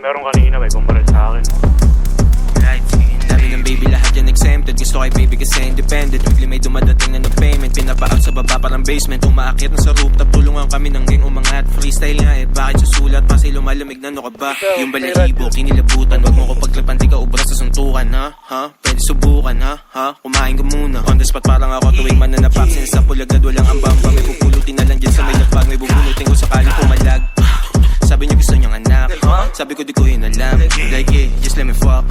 Meron kanina, may bumaril sa akin. Dami ng baby lahat yan exempted. Gusto kay baby kasi independent. Weekly may dumadating na ng payment. Pinapa-out sa baba parang basement. Umaakit na sa rooftop. Tulungan kami ng gang umangat. Freestyle nga eh. Bakit susulat pa sa'yo lumalamig? Na ano ka ba? Yung balahibo kinilabutan. Wag mo ko paglapan Di ka ubra sa suntukan ha? Ha? Pwede subukan ha? Ha? Kumain ka muna. On the spot parang ako tuwing mananapak Since Sabi ko di ko inalam. Like eh, just let me fuck.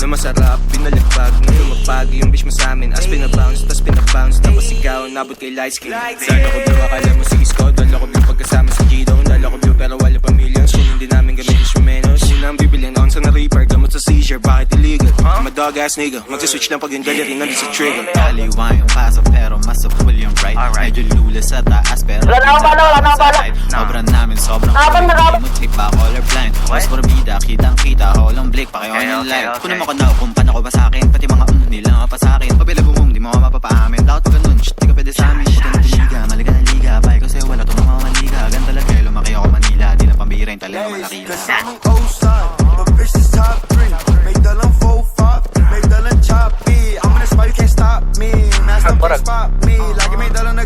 Na masarap, pinalagpag Na lumapag. Yung bitch mo sa amin As pinabounce, tas pinabounce. Tapos ikaw, nabot kay light skin. Dala ko blue, akala mo sige squad Dala ko blue pagkasama sa G-Dong Dala ko blue pero wala pa millions. Kung hindi namin gamit instrumentos Una ang bibilin on sa na reaper Gamot sa seizure, bakit illegal? I'm a dog ass nigga. Magsiswitch lang pag yung dalarin nandun sa trigger. Kaliwa yung paso pero mas full yung right. Medyo lula sa taas pero Wala na kita Holang blake, pakiyon yung live. Kung naman ko na kumpan ako ba sa akin Pati mga um nila nga pa sa akin. Pabila bumum, di mo ka mapapaamin. Pag ganun, shit, di ka pwede sa amin. Ka na tumiga, maliga na liga. Bahay ko sa'yo, wala to mga maliga Ganda talaga, eh, lumaki ako Manila. Di na pambira yung talaga malaki. Cause I'm an old son, but bitch is top three. Make the lang four five, make the lang choppy. I'm in the spot, you can't stop me. Master Parag. spot me. Like it made the lang